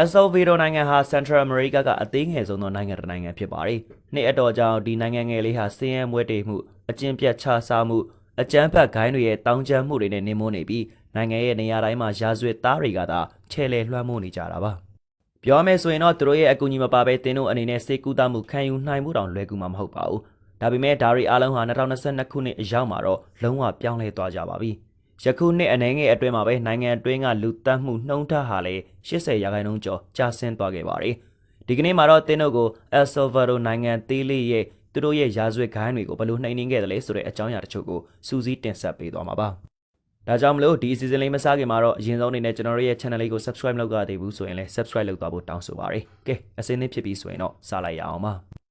El Salvador နိုင်ငံဟာ Central America ကအသေးငယ်ဆုံးသောနိုင်ငံတစ်နိုင်ငံဖြစ်ပါတယ်။နှစ်အတော်ကြောင့်ဒီနိုင်ငံငယ်လေးဟာစင်းရဲမွဲတေမှုအကျင့်ပြတ်ခြစားမှုအကြမ်းဖက်ဂိုင်းတွေရဲ့တောင်းကျမ်းမှုတွေနဲ့နေမွနေပြီးနိုင်ငံရဲ့နေရာတိုင်းမှာရာဇဝတ်သားတွေကသာချဲလေလွှမ်းမိုးနေကြတာပါ။ပြောမယ်ဆိုရင်တော့သူတို့ရဲ့အကူအညီမပါဘဲတင်းတို့အနေနဲ့စေကူတာမှုခံယူနိုင်မှုတောင်လွယ်ကူမှာမဟုတ်ပါဘူး။ဒါပေမဲ့ဒါရီအားလုံးဟာ2022ခုနှစ်အရောက်မှာတော့လုံးဝပြောင်းလဲသွားကြပါပြီ။ ယခုနှစ်အနေငယ်အတွင်းမှာပဲနိုင်ငံအတွင်းကလူတက်မှုနှုံးထားဟာလည်း80ရာခိုင်နှုန်းကျော်ကျဆင်းသွားခဲ့ပါတယ်။ဒီကနေ့မှာတော့တင်းတို့ကို El Salvador နိုင်ငံသေးလေးရဲ့သူတို့ရဲ့ရာဇဝတ်ခိုင်းတွေကိုဘယ်လိုနှိမ်နင်းခဲ့တယ်လဲဆိုတဲ့အကြောင်းအရာတချို့ကိုစူးစီးတင်ဆက်ပေးသွားမှာပါ။ဒါကြောင့်မလို့ဒီအစီအစဉ်လေးမစားခင်မှာတော့အရင်ဆုံးအနေနဲ့ကျွန်တော်တို့ရဲ့ channel လေးကို subscribe လုပ်ကြသေးဘူးဆိုရင်လည်း subscribe လုပ်သွားဖို့တောင်းဆိုပါရစေ။ကဲအစင်းသင်းဖြစ်ပြီးဆိုရင်တော့စလိုက်ရအောင်ပါ။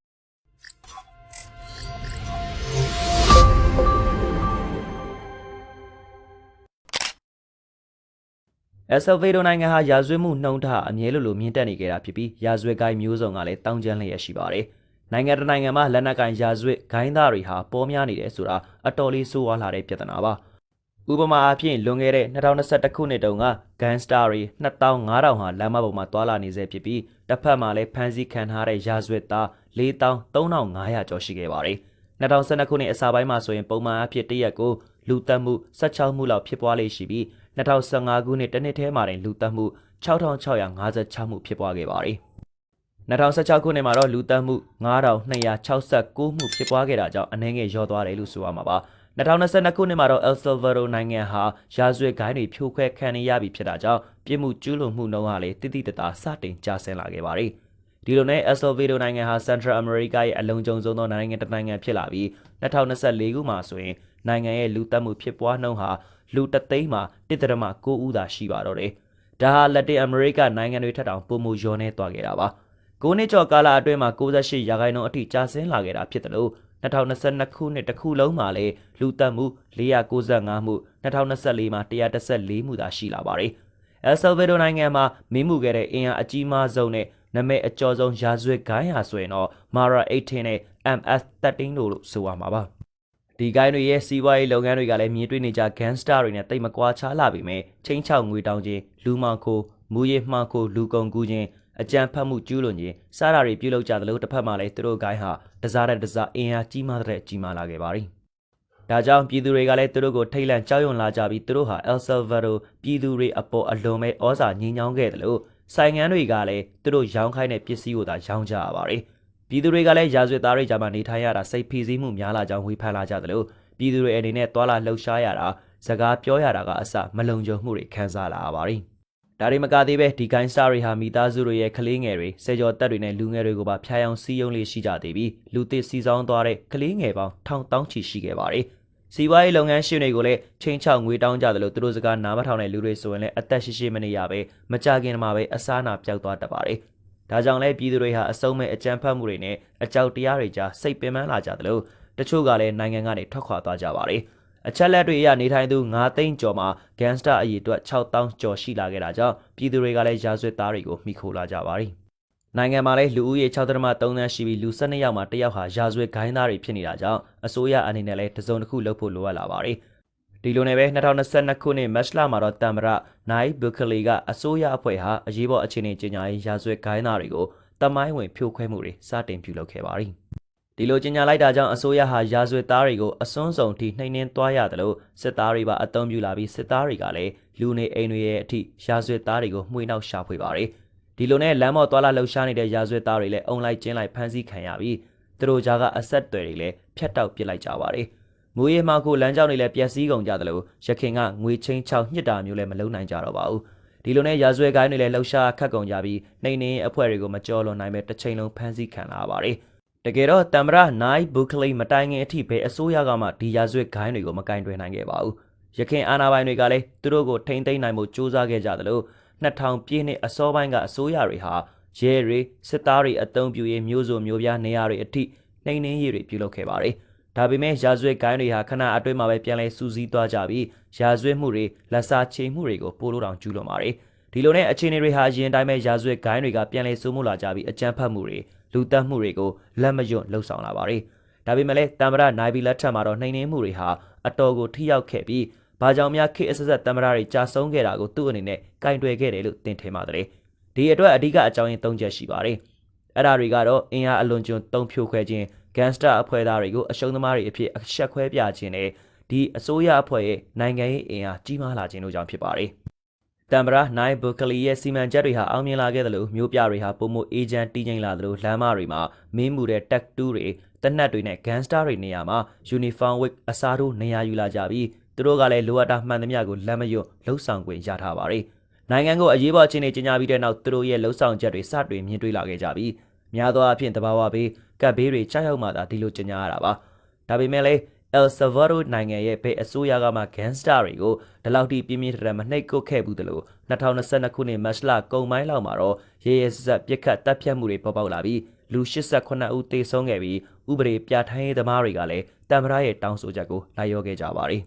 Salvador နိုင်ငံဟာရာဇဝတ်မှုနှုံထားအမြဲလိုလိုမြင့်တက်နေကြတာဖြစ်ပြီးရာဇဝတ်ကိုင်းမျိုးစုံကလည်းတောင်းကျမ်းလျက်ရှိပါတယ်။နိုင်ငံတစ်နိုင်ငံမှာလက်နက်ကိုင်ရာဇဝတ်ဂိုင်းသားတွေဟာပေါ်များနေတယ်ဆိုတာအတော်လေးဆိုးဝါးလာတဲ့ပြဿနာပါ။ဥပမာအားဖြင့်လွန်ခဲ့တဲ့2021ခုနှစ်တုန်းကဂန်စတာတွေ2500ဟာလမ်းမပေါ်မှာတွာလာနေစေဖြစ်ပြီးတစ်ဖက်မှာလည်းဖမ်းဆီးခံထားတဲ့ရာဇဝတ်သား4300ကျော်ရှိခဲ့ပါတယ်။2012ခုနှစ်အစပိုင်းမှာဆိုရင်ပုံမှန်အဖြစ်တစ်ရက်ကိုလူတက်မှု16မှုလောက်ဖြစ်ပွားလေရှိပြီး 2015ခုနှစ်တစ်နှစ်ထဲမှာတင်လူတက်မှု6656မှုဖြစ်ပွားခဲ့ပါတယ်။2016ခုနှစ်မှာတော့လူတက်မှု9269မှုဖြစ်ပွားခဲ့တာကြောင့်အနည်းငယ်လျော့သွားတယ်လို့ဆိုရမှာပါ။2022ခုနှစ်မှာတော့ El Salvador နိုင်ငံဟာရာဇဝတ်ဂိုင်းတွေဖြိုခွဲခံနေရပြီဖြစ်တာကြောင့်ပြည်မှုကျူးလွန်မှုနှုန်းဟာလည်းတိတိတသားစတင်ကျဆင်းလာခဲ့ပါတယ်။ဒီလိုနဲ့ El Salvador နိုင်ငံဟာ Central America ရဲ့အလုံးကျုံဆုံးသောနိုင်ငံတစ်နိုင်ငံဖြစ်လာပြီး2024ခုမှာဆိုရင်နိုင်ငံရဲ့လူတက်မှုဖြစ်ပွားနှုန်းဟာ လူတသိန်းမှာ1.9ဦးသာရှိပါတော့တယ်။ဒါဟာလက်တင်အမေရိကနိုင်ငံတွေထက်တောင်ပိုမိုလျော့နေသွားခဲ့တာပါ။ကိုနှစ်ကျော်ကာလအတွင်းမှာ68ရာခိုင်နှုန်းအထိကျဆင်းလာခဲ့တာဖြစ်တယ်လို့2022ခုနှစ်တစ်ခုလုံးမှာလည်းလူတက်မှု495မှု2024မှာ114မှုသာရှိလာပါတယ်။ El Salvador နိုင်ငံမှာမင်းမှုခဲ့တဲ့အင်အားအကြီးမားဆုံးနဲ့နမဲအကျော်ဆုံးရာဇဝတ်ဂိုင်းဟာဆိုရင်တော့ Mara 18နဲ့ MS13 တို့လို့ဆိုရမှာပါ။ ဒီဂိုင်းတွေရဲ့စီးပွားရေးလုပ်ငန်းတွေကလည်းမြင်တွေ့နေကြ gangster တွေနဲ့တိတ်မကွာခြားလာပြီမဲ့ချင်းချောက်ငွေတောင်းခြင်းလူမောင်ခိုမူရည်မှောင်ခိုလူကုန်ကူးခြင်းအကြံဖတ်မှုကျူးလွန်ခြင်းစတာတွေပြုလုပ်ကြသလိုတစ်ဖက်မှာလည်းသူတို့ဂိုင်းဟာတစားတဲ့တစားအင်အားကြီးမားတဲ့ကြီးမားလာခဲ့ပါပြီ။ဒါကြောင့်ပြည်သူတွေကလည်းသူတို့ကိုထိတ်လန့်ကြောက်ရွံ့လာကြပြီးသူတို့ဟာ El Salvador ပြည်သူတွေအပေါ်အလွန်ပဲဩဇာညှိနှောင်းခဲ့တယ်လို့ဆိုင်ငန်းတွေကလည်းသူတို့ရောင်းခိုင်းတဲ့ပစ္စည်းကိုသာရောင်းကြရပါတယ်။ ပြည်သူတွေကလည်းရာဇဝတ်သားတွေကြားမှာနေထိုင်ရတာစိတ်ဖိစီးမှုများလာကြောင်းဝေဖန်လာကြတယ်လို့ပြည်သူတွေအနေနဲ့သွာလာလှုပ်ရှားရတာစကားပြောရတာကအစမလုံခြုံမှုတွေခံစားလာရပါတယ်။ဒါတွေမကသေးပဲဒီကိုင်းစတာတွေဟာမိသားစုတွေရဲ့ကလေးငယ်တွေစေကျော်တက်တွေနဲ့လူငယ်တွေကိုပါဖျားယောင်းစီးယုံလေးရှိကြသေးပြီးလူသစ်စီဆောင်သွားတဲ့ကလေးငယ်ပေါင်းထောင်တောင်းချီရှိခဲ့ပါတယ်။စီးပွားရေးလုပ်ငန်းရှင်တွေကိုလည်းချင်းချောက်ငွေတောင်းကြတယ်လို့သူတို့စကားနားမထောင်တဲ့လူတွေဆိုရင်လည်းအသက်ရှိရှိမနေရပဲမကြခင်မှာပဲအစားနာပျောက်သွားတတ်ပါတယ်။ ဒါကြောင့်လည်းပြည်သူတွေဟာအစုံမဲ့အကြမ်းဖက်မှုတွေနဲ့အကြောက်တရားတွေကြားစိတ်ပင်ပန်းလာကြတယ်လို့တချို့ကလည်းနိုင်ငံကနေထွက်ခွာသွားကြပါတယ်။အချက်လက်တွေအရနေထိုင်သူ9သိန်းကျော်မှာဂန်စတာအရေအတွက်6000ကျော်ရှိလာခဲ့တာကြောင့်ပြည်သူတွေကလည်းရာဇဝတ်သားတွေကိုမိခိုလာကြပါတယ်။နိုင်ငံမှာလည်းလူဦးရေ6.3သန်းရှိပြီးလူ12ယောက်မှာတစ်ယောက်ဟာရာဇဝတ်ဂိုင်းသားတွေဖြစ်နေတာကြောင့်အစိုးရအနေနဲ့လည်းတစုံတစ်ခုလုပ်ဖို့လိုအပ်လာပါတယ်။ ဒီလိုနဲ့ပဲ2022ခုနှစ်မတ်လမှာတော့တမ်မရနိုင်ဘုကလီကအစိုးရအဖွဲ့ဟာအရေးပေါ်အခြေအနေကြေညာရေးရာဇဝတ်ဂိုင်းသားတွေကိုတမိုင်းဝင်ဖြိုခွဲမှုတွေစတင်ပြုလုပ်ခဲ့ပါတယ်။ဒီလိုကြေညာလိုက်တာကြောင့်အစိုးရဟာရာဇဝတ်သားတွေကိုအစွန်းစုံထိနှိမ်နှင်းသွားရတယ်လို့စစ်သားတွေပါအုံပြုလာပြီးစစ်သားတွေကလည်းလူနေအိမ်တွေရဲ့အထိရာဇဝတ်သားတွေကိုမှွေနှောက်ရှာဖွေပါတယ်။ဒီလိုနဲ့လမ်းမော်သွားလာလှုပ်ရှားနေတဲ့ရာဇဝတ်သားတွေလည်းအုံလိုက်ကျင်းလိုက်ဖမ်းဆီးခံရပြီးသူတို့ကြားကအဆက်အသွယ်တွေလည်းဖြတ်တောက်ပစ်လိုက်ကြပါတယ်။ ငွေရမှခုလမ်းကြောင်းတွေလည်းပျက်စီးကုန်ကြတယ်လို့ရခင်ကငွေချင်းချောက်ညှစ်တာမျိုးလည်းမလုံနိုင်ကြတော့ပါဘူး။ဒီလိုနဲ့ရာဇဝတ်ကိုင်းတွေလည်းလှုပ်ရှားခတ်ကုန်ကြပြီးနှိမ်နှင်းအဖွဲ့တွေကိုမကြော်လွန်နိုင်ပဲတစ်ချိန်လုံးဖမ်းဆီးခံလာရပါတယ်။တကယ်တော့တမ်မရနိုင်ဘူကလေးမတိုင်ခင်အထိပဲအစိုးရကမှဒီရာဇဝတ်ဂိုင်းတွေကိုမကင်တွယ်နိုင်ခဲ့ပါဘူး။ရခင်အာဏာပိုင်တွေကလည်းသူတို့ကိုထိမ့်သိမ်းနိုင်မှုစူးစမ်းခဲ့ကြတယ်လို့2000ပြည့်နှစ်အစောပိုင်းကအစိုးရတွေဟာရဲတွေစစ်သားတွေအုံပြူရေးမျိုးစုံမျိုးပြားနေရာတွေအထိနှိမ်နှင်းရေးတွေပြုလုပ်ခဲ့ပါတယ်။ ဒါပေမဲ့ရာဇဝတ်ဂိုင်းတွေဟာခဏအတွင်းမှာပဲပြန်လဲစူးစီးသွားကြပြီးရာဇဝတ်မှုတွေလက်စားချေမှုတွေကိုပိုလို့တောင်ကျူးလွန်ပါတယ်။ဒီလိုနဲ့အခြေအနေတွေဟာရင်တိုင်းပဲရာဇဝတ်ဂိုင်းတွေကပြန်လဲစိုးမိုးလာကြပြီးအကြမ်းဖက်မှုတွေလူတက်မှုတွေကိုလက်မယွတ်လှုပ်ဆောင်လာပါတယ်။ဒါပေမဲ့လည်းတမ်မရနိုင်ဘီလက်ထက်မှာတော့နှိမ်နှင်းမှုတွေဟာအတော်ကိုထိရောက်ခဲ့ပြီးဘာကြောင့်များခေတ်အဆက်ဆက်တမ်မရတွေကြာဆုံးခဲ့တာကိုသူ့အနေနဲ့ကင်တွယ်ခဲ့တယ်လို့တင်ထင်ပါတယ်။ဒီအတွက်အဓိကအကြောင်းရင်း၃ချက်ရှိပါတယ်အဲ့ဒါတွေကတော့အင်အားအလွန်ကျွံတုံဖြိုခွဲခြင်း ဂန်စတာအဖွဲ့သားတွေကိုအရှုံးသမားတွေအဖြစ်အဆက်ခွဲပြခြင်းနဲ့ဒီအစိုးရအဖွဲ့ရဲ့နိုင်ငံရေးအင်အားကြီးမားလာခြင်းတို့ကြောင့်ဖြစ်ပါတယ်တမ်ဘရာနိုင်ဘုကလီရဲ့စီမံချက်တွေဟာအောင်မြင်လာခဲ့တယ်လို့မျိုးပြတွေဟာပုံမအေဂျင့်တည်ငြိမ်လာတယ်လို့လမ်းမတွေမှာမင်းမှုတဲ့တက်တူးတွေတနက်တွေနဲ့ဂန်စတာတွေနေရာမှာယူနီဖောင်းဝစ်အစားထိုးနေရာယူလာကြပြီးသူတို့ကလည်းလိုအပ်တာမှန်သမျှကိုလက်မယွတ်လှုပ်ဆောင်ခွင့်ရထားပါတယ်နိုင်ငံကိုအရေးပေါ်အခြေအနေကြီးညာပြီးတဲ့နောက်သူတို့ရဲ့လှုပ်ဆောင်ချက်တွေစတွင်မြင်တွေ့လာခဲ့ကြပြီးများသောအားဖြင့်တဘာဝဘေး ကပ်ဘေးတွေချရောက်မှသာဒီလိုကြီးညာရတာပါဒါပေမဲ့လည်း El Salvador နိုင်ငံရဲ့ဘယ်အစိုးရကမှ gangster တွေကိုဒီလောက်ထိပြင်းပြင်းထန်ထန်မနှိပ်ကွပ်ခဲ့ဘူးတလို့2022ခုနှစ်မတ်လကုန်ပိုင်းလောက်မှာတော့ရေရဲစက်ပြစ်ခတ်တပ်ဖြတ်မှုတွေပေါ်ပေါက်လာပြီးလူ89ဦးသေဆုံးခဲ့ပြီးဥပဒေပြဋ္ဌာန်းရေးသမားတွေကလည်းတမ်မရာရဲ့တောင်းဆိုချက်ကိုလိုက်ရောခဲ့ကြပါတယ်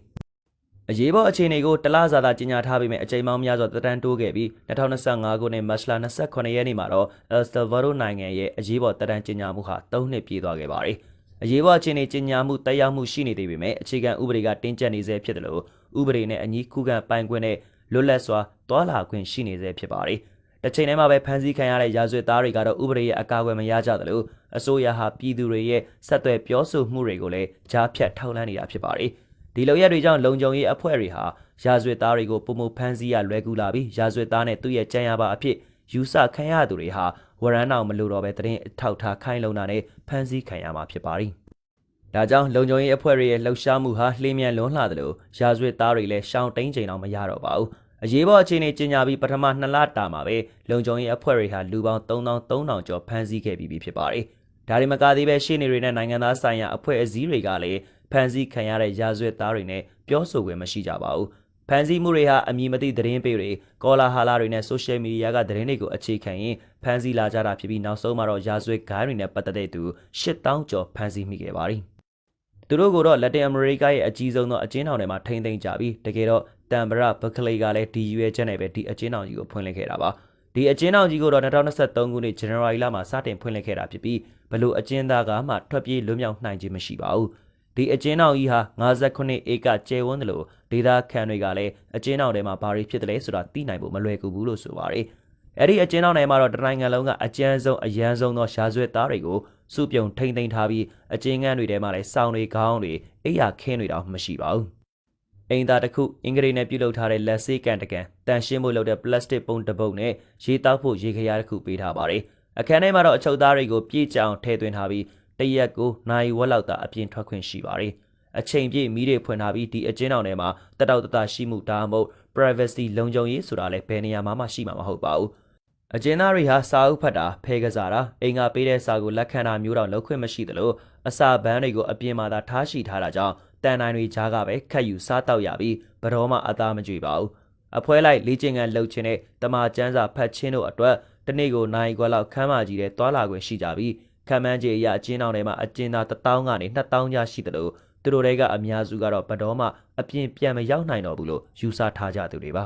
အရေးပေါ်အခြေအနေကိုတလားစာသာကြီးညာထားပေမဲ့အချိန်မောင်းများစွာတတန်းတိုးခဲ့ပြီး2025ခုနှစ်မတ်လ28ရက်နေ့မှာတော့ El Salvador နိုင်ငံရဲ့အရေးပေါ်တတန်းကြီးညာမှုဟာ3နှစ်ပြည့်သွားခဲ့ပါတယ်။အရေးပေါ်အခြေအနေကြီးညာမှုတက်ရောက်မှုရှိနေသေးပေမဲ့အခြေခံဥပဒေကတင်းကျပ်နေဆဲဖြစ်တယ်လို့ဥပဒေနဲ့အညီခုခံပိုင်ခွင့်နဲ့လွတ်လပ်စွာတွာလာခွင့်ရှိနေဆဲဖြစ်ပါတယ်။တစ်ချိန်တည်းမှာပဲဖမ်းဆီးခံရတဲ့ရာဇဝတ်သားတွေကတော့ဥပဒေရဲ့အကာအကွယ်မရကြသလိုအစိုးရဟာပြည်သူတွေရဲ့ဆက်သွယ်ပြောဆိုမှုတွေကိုလည်းကြားဖြတ်ထောက်လှမ်းနေတာဖြစ်ပါတယ်။ ဒီလိုရက်တွေကြောင့်လုံခြုံရေးအဖွဲ့တွေဟာရာဇဝတ်သားတွေကိုပုံမဖမ်းဆီးရလွယ်ကူလာပြီးရာဇဝတ်သားနဲ့သူ့ရဲ့ကြံရပါအဖြစ်ယူဆခံရသူတွေဟာဝရမ်းအောင်မလို့တော့ပဲတရင်အထောက်ထားခိုင်းလုံတာနဲ့ဖမ်းဆီးခံရမှာဖြစ်ပါသည်။ဒါကြောင့်လုံခြုံရေးအဖွဲ့တွေရဲ့လှုပ်ရှားမှုဟာလှိမြန်လွန်းလှတယ်လို့ရာဇဝတ်သားတွေလည်းရှောင်တိန်ချိန်တော့မရတော့ပါဘူး။အရေးပေါ်အခြေအနေကြီးညာပြီးပထမ2လတာမှာပဲလုံခြုံရေးအဖွဲ့တွေဟာလူပေါင်း3300ကျော်ဖမ်းဆီးခဲ့ပြီးဖြစ်ပါတယ်။ဒါတွေမကသေးပဲရှေ့နေတွေနဲ့နိုင်ငံသားဆိုင်ရာအဖွဲ့အစည်းတွေကလည်း ဖန်ဆီးခံရတဲ့ရာဇဝတ်သားတွေနဲ့ပြောဆိုခွင့်မရှိကြပါဘူး။ဖန်ဆီးမှုတွေဟာအမည်မသိသတင်းပေးတွေကောလာဟာလာတွေနဲ့ဆိုရှယ်မီဒီယာကသတင်းတွေကိုအခြေခံရင်ဖန်ဆီးလာကြတာဖြစ်ပြီးနောက်ဆုံးမှာတော့ရာဇဝတ်ဂိုင်းတွေနဲ့ပတ်သက်တဲ့သူ8000ကျော်ဖန်ဆီးမိခဲ့ပါသည်။သူတို့ကတော့လက်တင်အမေရိကရဲ့အကြီးဆုံးသောအကျဉ်းထောင်ထဲမှာထိမ့်သိမ်းကြပြီးတကယ်တော့တမ်ဘရာဘကလေးကလည်းဒီရွေးချက်နဲ့ပဲဒီအကျဉ်းထောင်ကြီးကိုဖွင့်လှစ်ခဲ့တာပါ။ဒီအကျဉ်းထောင်ကြီးကိုတော့2023ခုနှစ်ဇန်နဝါရီလမှာစတင်ဖွင့်လှစ်ခဲ့တာဖြစ်ပြီးဘလို့အကျဉ်းသားကမှထွက်ပြေးလွတ်မြောက်နိုင်ခြင်းမရှိပါဘူး။ ဒီအကျဉ်းထောင်ကြီးဟာ58ဧကကျယ်ဝန်းတယ်လို့ဒေသခံတွေကလည်းအကျဉ်းထောင်ထဲမှာဘာတွေဖြစ်တယ်လဲဆိုတာသိနိုင်ဖို့မလွယ်ကူဘူးလို့ဆိုပါတယ်။အဲ့ဒီအကျဉ်းထောင်ထဲမှာတော့တနိုင်ငံလုံးကအကျဉ်းဆုံးအရန်ဆုံးသောရှားဆွဲသားတွေကိုစုပြုံထိမ့်သိမ်းထားပြီးအကျဉ်းခန်းတွေထဲမှာလည်းစောင်းတွေခေါင်းတွေအိယာခင်းတွေတောင်မရှိပါဘူး။အိမ်သားတစ်ခုအင်္ဂလိပ်နဲ့ပြုလုပ်ထားတဲ့လက်ဆေးကန်တကန်တန်ရှင်းဖို့လုပ်တဲ့ပလတ်စတစ်ပုံတစ်ပုတ်နဲ့ရေတောက်ဖို့ရေခရာတစ်ခုပေးထားပါတယ်။အခန်းထဲမှာတော့အချုပ်သားတွေကိုပြေးကြအောင်ထည့်သွင်းထားပြီး တရက်ကိုနိုင်ဝက်လောက်သာအပြင်ထွက်ခွင့်ရှိပါတယ်။အချိန်ပြည့်မိတွေဖွင့်ထားပြီးဒီအကျဉ်းတော်ထဲမှာတက်တောက်တတရှိမှုဒါမှမဟုတ် privacy လုံခြုံရေးဆိုတာလည်းဘယ်နေရာမှမရှိမှာမဟုတ်ပါဘူး။အကျဉ်းသားတွေဟာစာအုပ်ဖတ်တာဖဲကစားတာအိမ်ကပေးတဲ့စာကိုလက်ခံတာမျိုးတော့လုပ်ခွင့်မရှိသလိုအစာဘန်းတွေကိုအပြင်မှာသာထားရှိထားတာကြောင့်တန်တိုင်းတွေကြားကပဲခက်ယူစားတောက်ရပြီးဘတော်မှအသားမကြွေပါဘူး။အဖွဲလိုက်လေးကျင်ကန်လှုပ်ခြင်းနဲ့တမာကျန်းစာဖတ်ခြင်းတို့အတွက်တနေ့ကိုနိုင်ခွက်လောက်ခမ်းမကြီးတဲ့သွာလာခွင့်ရှိကြပြီး ခံမှန်းခြေအရအကျဉ်းထောင်ထဲမှာအကျဉ်းသား1000ကနေ2000ကျရှိတယ်လို့သူတို့တွေကအများစုကတော့ဘတော်မှအပြင်ပြန်မရောက်နိုင်တော့ဘူးလို့ယူဆထားကြသူတွေပါ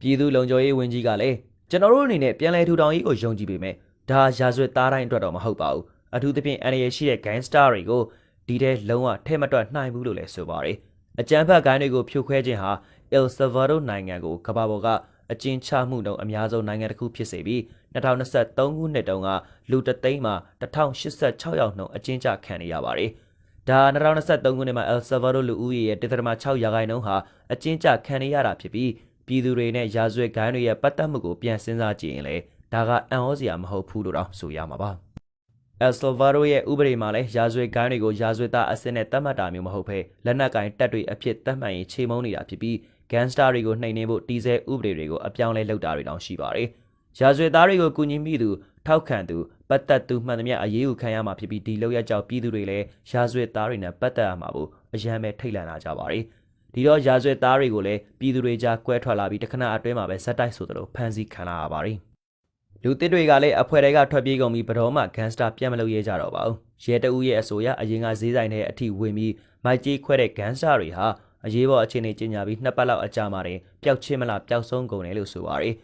ပြည်သူလုံခြုံရေးဝန်ကြီးကလည်းကျွန်တော်တို့အနေနဲ့ပြန်လည်ထူထောင်ရေးကိုယုံကြည်ပေမဲ့ဒါရာဇဝတ်သားတိုင်းအတွက်တော့မဟုတ်ပါဘူးအထူးသဖြင့်အန်ရရှိတဲ့ gangster တွေကိုဒီထဲလုံးဝထဲမတွက်နိုင်ဘူးလို့လည်းဆိုပါတယ်အကြမ်းဖက်ဂိုင်းတွေကိုဖြိုခွဲခြင်းဟာ El Salvador နိုင်ငံကိုကမ္ဘာပေါ်က အကျဉ်းချမှုနှုန်းအများဆုံးနိုင်ငံတစ်ခုဖြစ်စေပြီး2023ခုနှစ်တုန်းကလူတသိန်းမှာ1086ယောက်နှုန်းအကျဉ်းချခံနေရပါတယ်။ဒါ2023ခုနှစ်မှာ El Salvador လူဦးရေရဲ့1.6ရာခိုင်နှုန်းဟာအကျဉ်းချခံနေရတာဖြစ်ပြီးပြည်သူတွေနဲ့ရာဇဝတ်ဂိုင်းတွေရဲ့ပတ်သက်မှုကိုပြန်စဉ်းစားကြည့်ရင်လေဒါကအံ့ဩစရာမဟုတ်ဘူးလို့တော့ဆိုရမှာပါ။ El Salvador ရဲ့ဥပဒေမှာလည်းရာဇဝတ်ဂိုင်းတွေကိုရာဇဝတ်သားအစစ်နဲ့တတ်မှတ်တာမျိုးမဟုတ်ဘဲလက်နက်ကင်တပ်တွေအဖြစ်တတ်မှတ်ရင်ခြေမုံနေတာဖြစ်ပြီး ဂန်စတာတွေကိုနှိမ်နင်းဖို့တီးဆဲဥပဒေတွေကိုအပြောင်းလဲလုပ်တာတွေတောင်ရှိပါတယ်။ရာဇဝတ်သားတွေကိုကူညီမိသူထောက်ခံသူပတ်သက်သူမှန်သမျှအရေးယူခံရမှာဖြစ်ပြီးဒီလောက်ရကြောက်ပြည်သူတွေလည်းရာဇဝတ်သားတွေနဲ့ပတ်သက်ရမှာကိုအယံပဲထိတ်လန့်လာကြပါတယ်။ဒီတော့ရာဇဝတ်သားတွေကိုလည်းပြည်သူတွေကြားကွဲထွက်လာပြီးတခဏအတွင်းမှာပဲဇက်တိုက်ဆိုသလိုဖမ်းဆီးခံလာရပါတယ်။လူတစ်တွေကလည်းအဖွဲ့တွေကထွက်ပြေးကုန်ပြီးဘတော်မှဂန်စတာပြန်မလုပ်ရဲကြတော့ပါဘူး။ရဲတအူးရဲ့အဆိုအရအရင်ကဈေးဆိုင်ထဲအထိဝင်ပြီးမိုက်ကြီးခွဲတဲ့ဂန်စတာတွေဟာ အရေးပေါ်အခြေအနေကြီးညာပြီးနှစ်ပတ်လောက်အကြာမှာတင်ပျောက်ချင်းမလားပျောက်ဆုံးကုန်တယ်လို့ဆိုပါရယ်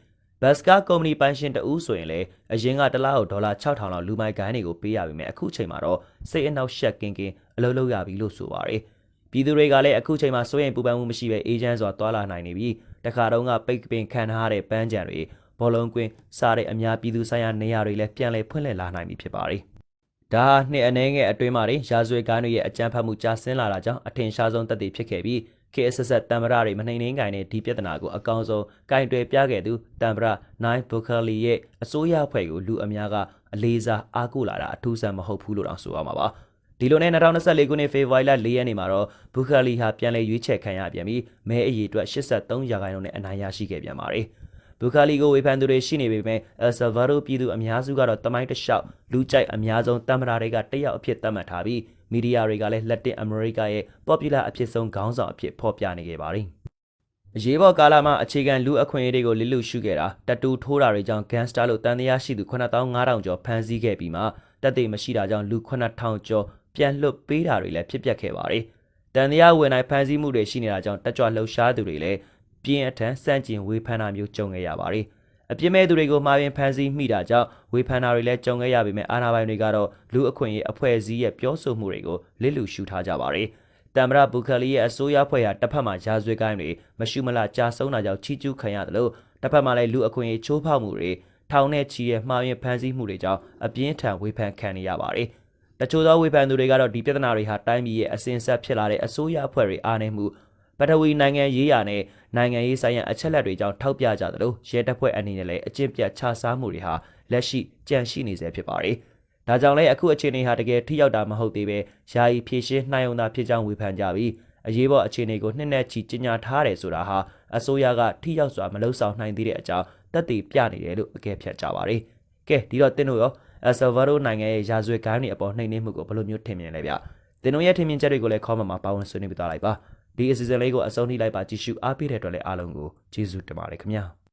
ဘတ်စကာကုမ္ပဏီပိုင်ရှင်တဦးဆိုရင်လည်းအရင်ကတစ်လားကိုဒေါ်လာ6000လောက်လူမိုက်ကိုင်းတွေကိုပေးရပြီမဲ့အခုချိန်မှာတော့စိတ်အနှောက်ရှက်ကင်းကင်းအလုပ်လုပ်ရပြီလို့ဆိုပါရယ်ပြည်သူတွေကလည်းအခုချိန်မှာစိုးရိမ်ပူပန်မှုမရှိဘဲအေဂျင့်စွာတွာလာနိုင်နေပြီးတခါတုန်းကပိတ်ပင်ခံထားတဲ့ပန်းကြံတွေဘောလုံးကွင်းစတဲ့အများပြည်သူဆိုင်ရာနေရာတွေလည်းပြန်လည်ဖွင့်လှစ်လာနိုင်ပြီဖြစ်ပါတယ်။ ဒါဟာနှစ်အနည်းငယ်အတွင်းမှာတင်ရာဇဝတ်ကိုင်းတွေရဲ့အကြမ်းဖက်မှုကြာဆင်းလာတာကြောင့်အထင်ရှားဆုံးသက်သေဖြစ်ခဲ့ပြီး KSS တမ်မရတွေမနှိမ်နှင်းကိုင်းတဲ့ဒီပြဿနာကိုအကောင်ဆုံးကင်တွယ်ပြခဲ့သူတမ်မရနိုင်ဘိုခလီရဲ့အစိုးရအဖွဲ့ကိုလူအများကအလေးစားအားကိုးလာတာအထူးဆန်းမဟုတ်ဘူးလို့တောင်ဆိုရမှာပါဒီလိုနဲ့2024ခုနှစ်ဖေဖော်ဝါရီလ4ရက်နေ့မှာတော့ဘူခလီဟာပြန်လည်ရွေးချယ်ခံရပြန်ပြီးမဲအရေအတွက်83ရာခိုင်နှုန်းနဲ့အနိုင်ရရှိခဲ့ပြန်ပါတယ် ဘူခါလီကိုဝေဖန်သူတွေရှိနေပေမဲ့အယ်ဆာဗာဒိုပြည်သူအများစုကတော့တမိုင်းတစ်လျှောက်လူကြိုက်အများဆုံးတမ်မရာတွေကတယောက်အဖြစ်သတ်မှတ်ထားပြီးမီဒီယာတွေကလည်းလက်တင်အမေရိကရဲ့ popular အဖြစ်ဆုံးခေါင်းဆောင်အဖြစ်ဖော်ပြနေခဲ့ပါတယ်။အရေးပေါ်ကာလမှာအခြေခံလူအခွင့်အရေးတွေကိုလစ်လူရှုခဲ့တာတတူထိုးတာတွေကြောင့် gangster လို့တန်တရားရှိသူ9500ကျော်ဖမ်းဆီးခဲ့ပြီးမှတက်သေးမရှိတာကြောင့်လူ9000ကျော်ပြန်လွတ်ပေးတာတွေလည်းဖြစ်ပျက်ခဲ့ပါတယ်။တန်တရားဝင်တိုင်းဖမ်းဆီးမှုတွေရှိနေတာကြောင့်တက်ကြွလှုပ်ရှားသူတွေလည်း ပြင်းအထန်စန့်ကျင်ဝေဖန်တာမျိုးကြုံခဲ့ရပါတယ်။အပြစ်မဲ့သူတွေကိုမှားရင်ဖမ်းဆီးမိတာကြောင့်ဝေဖန်တာတွေလည်းကြုံခဲ့ရပေမဲ့အာဏာပိုင်တွေကတော့လူအခွင့်အရေးအဖွဲ့အစည်းရဲ့ပြောဆိုမှုတွေကိုလစ်လူရှုထားကြပါတယ်။တမ်မရဘူခလီရဲ့အစိုးရဖွဲ့ဟာတစ်ဖက်မှာရာဇဝတ်ကိုင်းတွေမရှုမလကြာဆုံးတာကြောင့်ချီးကျူးခံရတယ်လို့တစ်ဖက်မှာလည်းလူအခွင့်အရေးချိုးဖောက်မှုတွေထောင်နဲ့ချီရဲ့မှားယွင်းဖမ်းဆီးမှုတွေကြောင့်အပြင်းထန်ဝေဖန်ခံနေရပါတယ်။တချို့သောဝေဖန်သူတွေကတော့ဒီပြဿနာတွေဟာတိုင်းပြည်ရဲ့အစင်ဆက်ဖြစ်လာတဲ့အစိုးရအဖွဲ့တွေအားနည်းမှု ပထဝီနိုင်ငံရေးရာနဲ့နိုင်ငံရေးဆိုင်ရာအချက်လက်တွေကြောင့်ထောက်ပြကြသလိုရဲတပ်ဖွဲ့အနေနဲ့လည်းအကျင့်ပြတ်ခြစားမှုတွေဟာလက်ရှိကြန့်ရှိနေဆဲဖြစ်ပါတယ်။ဒါကြောင့်လည်းအခုအခြေအနေဟာတကယ်ထိရောက်တာမဟုတ်သေးပဲယာယီဖြည့်ရှင်းနှိုင်းုံသာဖြစ်ကြောင်းဝေဖန်ကြပြီးအရေးပေါ်အခြေအနေကိုနှစ်နဲ့ချီကြီးညာထားတယ်ဆိုတာဟာအစိုးရကထိရောက်စွာမလှုပ်ဆောင်နိုင်သေးတဲ့အကြောင်းသက်သေပြနေတယ်လို့အကဲဖြတ်ကြပါတယ်။ကဲဒီတော့တင်းတို့ရောအယ်ဆာဗာဒိုနိုင်ငံရဲ့ရာဇဝတ်ကိုင်းတွေအပေါ်နှိမ်နင်းမှုကိုဘယ်လိုမျိုးထင်မြင်လဲဗျ။တင်းတို့ရဲ့ထင်မြင်ချက်တွေကိုလည်း comment မှာပါဝင်ဆွေးနွေးပြသလိုက်ပါ။ ဒီအစီအစဉ်လေးကိုအဆုံးထိလိုက်ပါကြည့်ရှုအားပေးတဲ့အတွက်လည်းအားလုံးကိုကျေးဇူးတင်ပါတယ်ခင်ဗျာ။